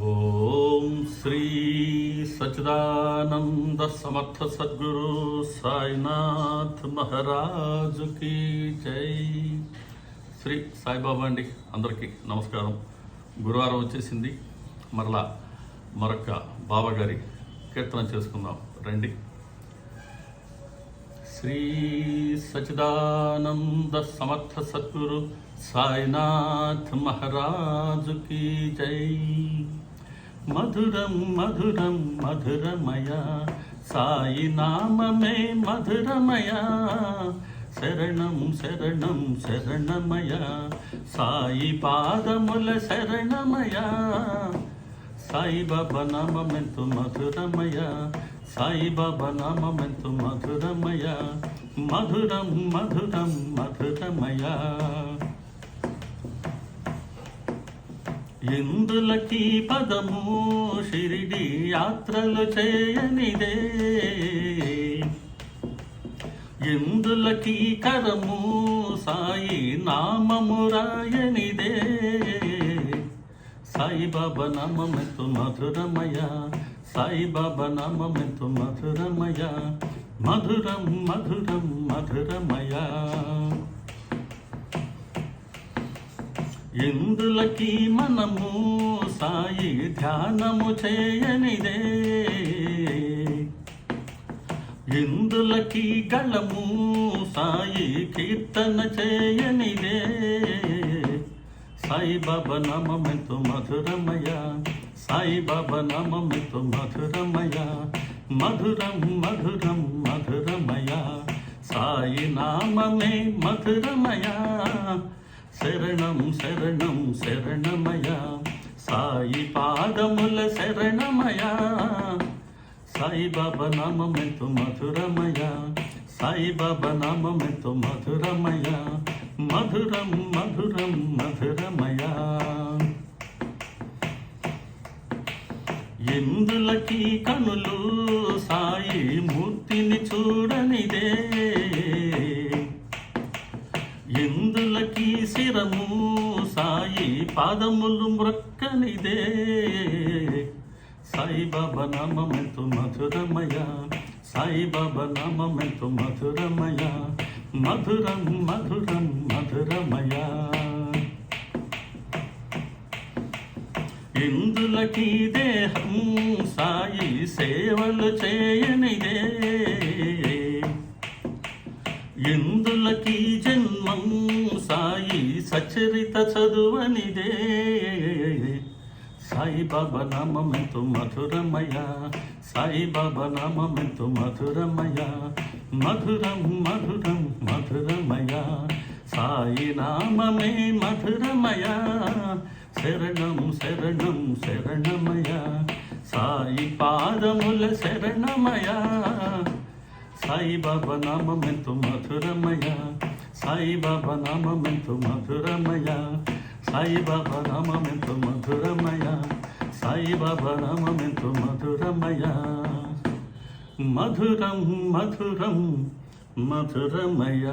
ఓం శ్రీ సచిదానంద సమర్థ సద్గురు సాయినాథ్ మహారాజుకి జై. శ్రీ సాయిబాబా అండి అందరికీ నమస్కారం. గురువారం వచ్చేసింది. మరలా మరొక బాబా గారి కీర్తన చేసుకుందాం. రండి. శ్రీ సచిదానంద సమర్థ సద్గురు సాయినాథ్ మహారాజు కీ జై. మధురం మధురం మధురమయ సాయి నామమే మధురమయ. శరణం శరణం శరణమయ సాయి పాదముల శరణమయ. సాయిబాబా నామెంతు మధురమయ సాయిబాబా నామెంతు మధురమయ మధురం మధురం మధురమయ. ఎందులకి పదము షిరిడి యాత్రలు చేయనిదే. ఎందులకి కరము సాయి నామము రాయనిదే. సాయిబాబా నామెంతు మధురమయ సాయిబాబా నామెంతు మధురమయ మధురం మధురం మధురమయ ఎందులకి మనము సాయి ధ్యానము చేయనిదే. ఎందులకి గళము సాయి కీర్తన చేయనిదే. సాయిబాబా నామెంతు మధురమయ సాయిబాబా నామెంతు మధురమయ మధురం మధురం మధురమయ సాయి నామమే మధురమయ శరణం శరణం శరణమయ సాయి పాదముల శరణమయ సాయిబాబా నామెంతు మధురమయ సాయిబాబా నామెంతు మధురమయ మధురం మధురం మధురమయ కనులు సాయి మూర్తిని చూడనిదే. ఎందులకి శిరము సాయి పాదములు మ్రొక్కనిదే. సాయిబాబా నామెంతు మధురమయ సాయిబాబా నామెంతు మధురమయ మధురం మధురం మధురమయ. ఎందులకి దేహం సాయి సేవలు చేయనిదే? ఎందులకి జన్మం సాయి సచరిత చదువనిదే? సాయిబాబా నామెంతు మధురమయ సాయిబాబా నామెంతు మధురమయ మధురం మధురం మధురమయ సాయి నామే మధురమయ శరణం శరణం శరణమయ సాయి పాదముల శరణమయ సాయిబాబా నామెంతు మధురమయ సాయిబాబా నామెంతు మధురమయ సాయిబాబా నామెంతు మధురమయ సాయిబాబా నామెంతు మధురమయ మధురం మధురం మధురమయ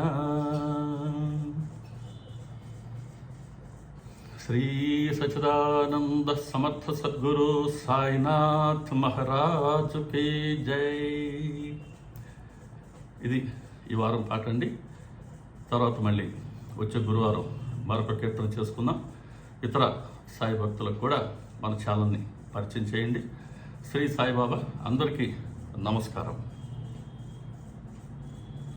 శ్రీ సచిదానంద సమర్థ సద్గురు సాయినాథ్ మహారాజు కి జై. ఇది ఈ వారం పాట అండి. తర్వాత మళ్ళీ వచ్చే గురువారం మరొక కీర్తన చేసుకుందాం. ఇతర సాయి భక్తులకు కూడా మన ఛానల్ని పరిచయం చేయండి. శ్రీ సాయిబాబా అందరికీ నమస్కారం.